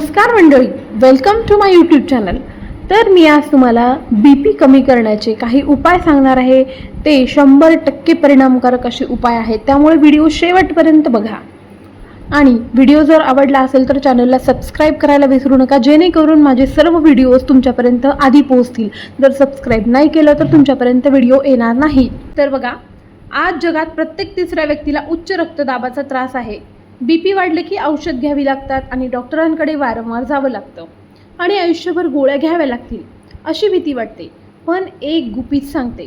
नमस्कार मंडळी welcome to my YouTube channel तर मी आज तुम्हाला बी पी कमी करण्याचे काही उपाय सांगणार आहे. ते शंभर टक्के परिणामकारक असे उपाय आहेत. त्यामुळे व्हिडिओ शेवटपर्यंत बघा. आणि व्हिडिओ जर आवडला असेल तर चॅनलला सबस्क्राईब करायला विसरू नका. जेणेकरून माझे सर्व व्हिडिओज तुमच्यापर्यंत आधी पोहोचतील. जर सबस्क्राईब नाही केलं तर तुमच्यापर्यंत व्हिडिओ येणार नाही. तर बघा आज जगात प्रत्येक तिसऱ्या व्यक्तीला उच्च रक्तदाबाचा त्रास आहे. बी पी वाढले की औषध घ्यावी लागतात आणि डॉक्टरांकडे वारंवार जावं लागतं. आणि आयुष्यभर गोळ्या घ्याव्या लागतील अशी भीती वाटते. पण एक गुपित सांगते.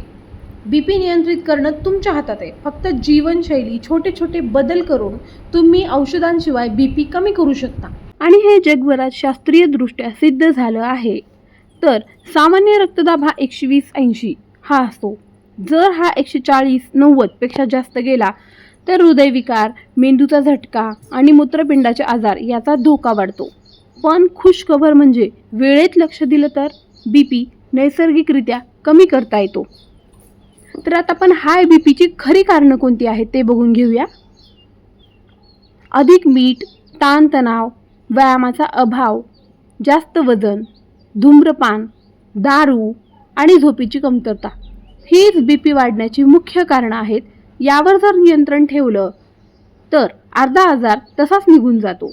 बी पी नियंत्रित करणं तुमच्या हातात आहे. फक्त जीवनशैली छोटे छोटे बदल करून तुम्ही औषधांशिवाय बी पी कमी करू शकता. आणि हे जगभरात शास्त्रीयदृष्ट्या सिद्ध झालं आहे. तर सामान्य रक्तदाब हा एकशे वीस ऐंशी हा असतो. जर हा एकशे चाळीस नव्वदपेक्षा जास्त गेला तर हृदयविकार मेंदूचा झटका आणि मूत्रपिंडाचे आजार याचा धोका वाढतो. पण खुश खबर म्हणजे वेळेत लक्ष दिलं तर बी पी नैसर्गिकरित्या कमी करता येतो. तर आता आपण हाय बी पीची खरी कारणं कोणती आहेत ते बघून घेऊया. अधिक मीठ ताणतणाव व्यायामाचा अभाव जास्त वजन धूम्रपान दारू आणि झोपेची कमतरता. हीच बी पी वाढण्याची मुख्य कारणं आहेत यावर जर नियंत्रण ठेवलं तर अर्धा आजार तसाच निघून जातो.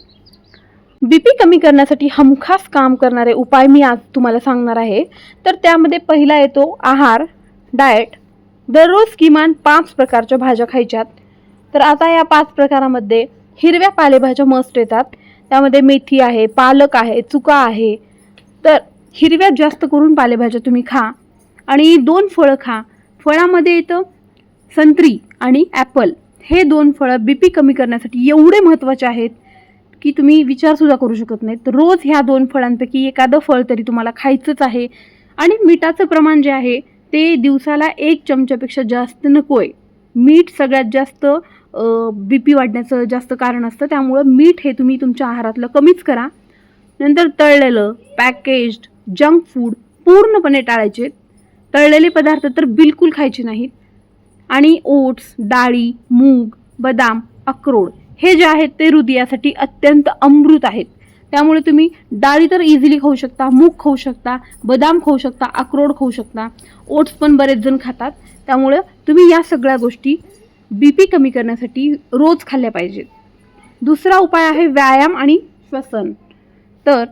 बी पी कमी करण्यासाठी हमखास काम करणारे उपाय मी आज तुम्हाला सांगणार आहे. तर त्यामध्ये पहिला येतो आहार डाएट दररोज किमान पाच प्रकारच्या भाज्या खायच्यात. तर आता या पाच प्रकारामध्ये हिरव्या पालेभाज्या मस्त येतात. त्यामध्ये मेथी आहे पालक आहे चुका आहे. तर हिरव्या जास्त करून पालेभाज्या तुम्ही खा आणि दोन फळं खा. फळामध्ये येतं संत्री. आणि ॲपल हे दोन फळं बी पी कमी करण्यासाठी एवढे महत्त्वाचे आहेत की तुम्ही विचारसुद्धा करू शकत नाहीत. रोज ह्या दोन फळांपैकी एखादं फळ तरी तुम्हाला खायचंच आहे. आणि मिठाचं प्रमाण जे आहे ते दिवसाला एक चमच्यापेक्षा जास्त नको आहे मीठ सगळ्यात जास्त बी पी वाढण्याचं जास्त कारण असतं. त्यामुळं मीठ हे तुम्ही तुमच्या आहारातलं कमीच करा. नंतर तळलेलं पॅकेज्ड जंक फूड पूर्णपणे टाळायचे. तळलेले पदार्थ तर बिलकुल खायचे नाहीत. आणि ओट्स डाळी मूग बदाम अक्रोड हे जे आहेत ते हृदयासाठी अत्यंत अमृत आहेत. त्यामुळे तुम्ही डाळी तर इझिली खाऊ शकता मूग खाऊ शकता बदाम खाऊ शकता अक्रोड खाऊ शकता. ओट्स पण बरेच जण खातात. त्यामुळं तुम्ही या सगळ्या गोष्टी बी पी कमी करण्यासाठी रोज खाल्ल्या पाहिजेत. दुसरा उपाय आहे व्यायाम आणि श्वसन. तर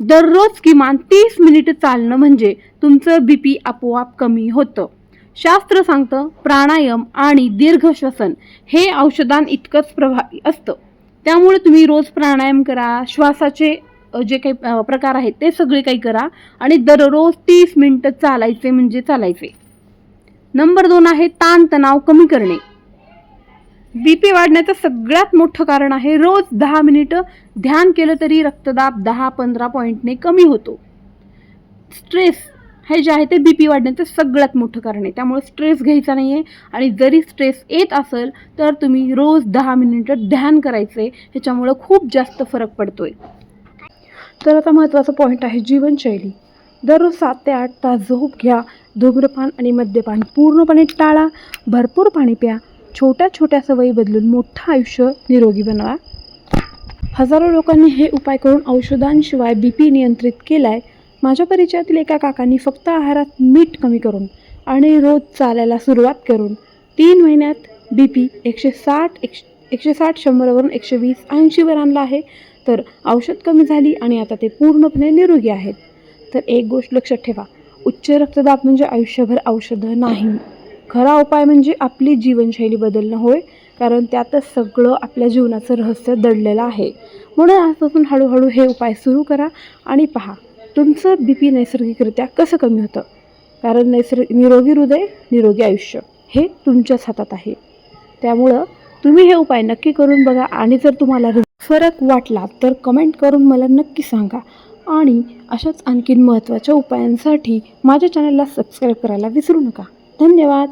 दररोज किमान तीस मिनिटं चालणं म्हणजे तुमचं बी पी आपोआप कमी होतं. शास्त्र सांगतं प्राणायाम आणि दीर्घ श्वसन हे औषधां इतकंच प्रभावी असतं. त्यामुळे तुम्ही रोज प्राणायाम करा श्वासाचे जे काही प्रकार आहेत ते सगळे काही करा आणि दररोज तीस मिनटं चालायचे म्हणजे चालायचे. नंबर दोन आहे ताणतणाव कमी करणे. बी पी वाढण्याचं सगळ्यात मोठं कारण आहे रोज दहा मिनिटं ध्यान केलं तरी रक्तदाब दहा पंधरा पॉईंटने कमी होतो. स्ट्रेस हे जे आहे ते बी पी वाढण्याचं सगळ्यात मोठं कारण आहे. त्यामुळे स्ट्रेस घ्यायचा नाही आहे आणि जरी स्ट्रेस येत असेल तर तुम्ही रोज दहा मिनिटं ध्यान करायचं आहे ह्याच्यामुळं खूप जास्त फरक पडतो आहे तर आता महत्त्वाचा पॉईंट आहे जीवनशैली. दररोज सात ते आठ तास झोप घ्या. धूम्रपान आणि मद्यपान पूर्णपणे टाळा. भरपूर पाणी प्या. छोट्या छोट्या सवयी बदलून मोठं आयुष्य निरोगी बनवा. हजारो लोकांनी हे उपाय करून औषधांशिवाय बी पी नियंत्रित केला आहे माझ्या परिचयातील एका काकांनी फक्त आहारात मीठ कमी करून आणि रोज चालायला सुरुवात करून तीन महिन्यात बी पी एकशे साठ एकशे एकशे साठ शंभरवरून एकशे वीस ऐंशीवर आणला आहे. तर औषध कमी झाली आणि आता ते पूर्णपणे निरोगी आहेत. तर एक गोष्ट लक्षात ठेवा उच्च रक्तदाब म्हणजे आयुष्यभर औषधं नाही. खरा उपाय म्हणजे आपली जीवनशैली बदलणं होय कारण त्यातच सगळं आपल्या जीवनाचं रहस्य दडलेलं आहे. म्हणून आजपासून हळूहळू हे उपाय सुरू करा आणि पहा तुमचं बी पी नैसर्गिकरित्या कसं कमी होतं? कारण नैसर्गिक निरोगी हृदय निरोगी आयुष्य हे तुमच्याच हातात आहे. त्यामुळं तुम्ही हे उपाय नक्की करून बघा आणि जर तुम्हाला फरक वाटला तर कमेंट करून मला नक्की सांगा. आणि अशाच आणखीन महत्त्वाच्या उपायांसाठी माझ्या चॅनलला सबस्क्राईब करायला विसरू नका. धन्यवाद!